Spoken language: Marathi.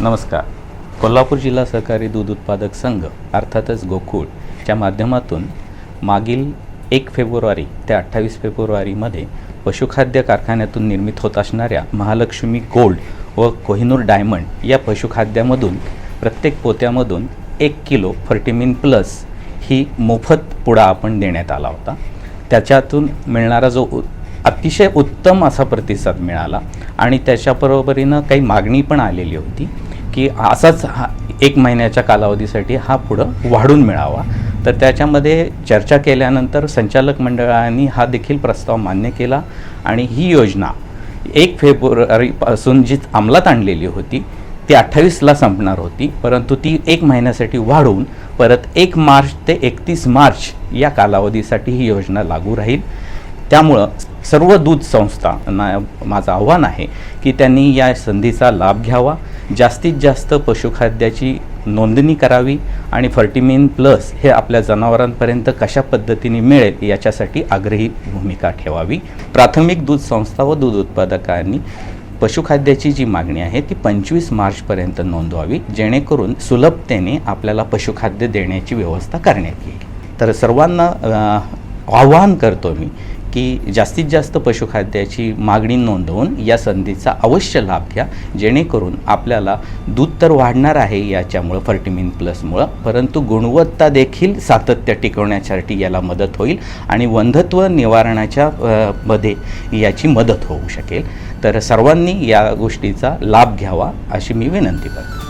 नमस्कार. कोल्हापूर जिल्हा सहकारी दूध उत्पादक संघ अर्थातच गोकुळच्या माध्यमातून मागील एक फेब्रुवारी ते अठ्ठावीस फेब्रुवारीमध्ये पशुखाद्य कारखान्यातून निर्मित होत असणाऱ्या महालक्ष्मी गोल्ड व कोहिनूर डायमंड या पशुखाद्यामधून प्रत्येक पोत्यामधून एक किलो फर्टिमिन प्लस ही मोफत पुडा आपण देण्यात आला होता. त्याच्यातून मिळणारा जो उ- अतिशय उत्तम असा प्रतिसाद मिळाला आणि त्याच्याबरोबरीनं काही मागणी पण आलेली होती. की असाच हा एक महिन्याच्या कालावधीसाठी हा पुढं वाढून मिळावा. तर त्याच्यामध्ये चर्चा केल्यानंतर संचालक मंडळाने हा देखील प्रस्ताव मान्य केला आणि ही योजना एक फेब्रुवारीपासून जी अंमलात आणलेली होती ती अठ्ठावीसला संपणार होती परंतु ती एक महिन्यासाठी वाढवून परत एक मार्च ते एकतीस मार्च या कालावधीसाठी ही योजना लागू राहील. त्यामुळं सर्व दूध संस्थांना माझं आव्हान आहे की त्यांनी या संधीचा लाभ घ्यावा. जास्तीत जास्त पशुखाद्याची नोंदणी करावी आणि फर्टिमिन प्लस हे आपल्या जनावरांपर्यंत कशा पद्धतीने मिळेल याच्यासाठी आग्रही भूमिका ठेवावी. प्राथमिक दूध संस्था व दूध उत्पादकांनी पशुखाद्याची जी मागणी आहे ती पंचवीस मार्चपर्यंत नोंदवावी जेणेकरून सुलभतेने आपल्याला पशुखाद्य देण्याची व्यवस्था करण्यात येईल. तर सर्वांना आवाहन करतो मी की जास्तीत जास्त पशुखाद्याची मागणी नोंदवून या संधीचा अवश्य लाभ घ्या जेणेकरून आपल्याला दूध तर वाढणार आहे याच्यामुळं फर्टिमिन प्लसमुळं परंतु गुणवत्ता देखील सातत्य टिकवण्यासाठी याला मदत होईल आणि वंधत्व निवारणाच्या मध्ये याची मदत होऊ शकेल. तर सर्वांनी या गोष्टीचा लाभ घ्यावा अशी मी विनंती करतो.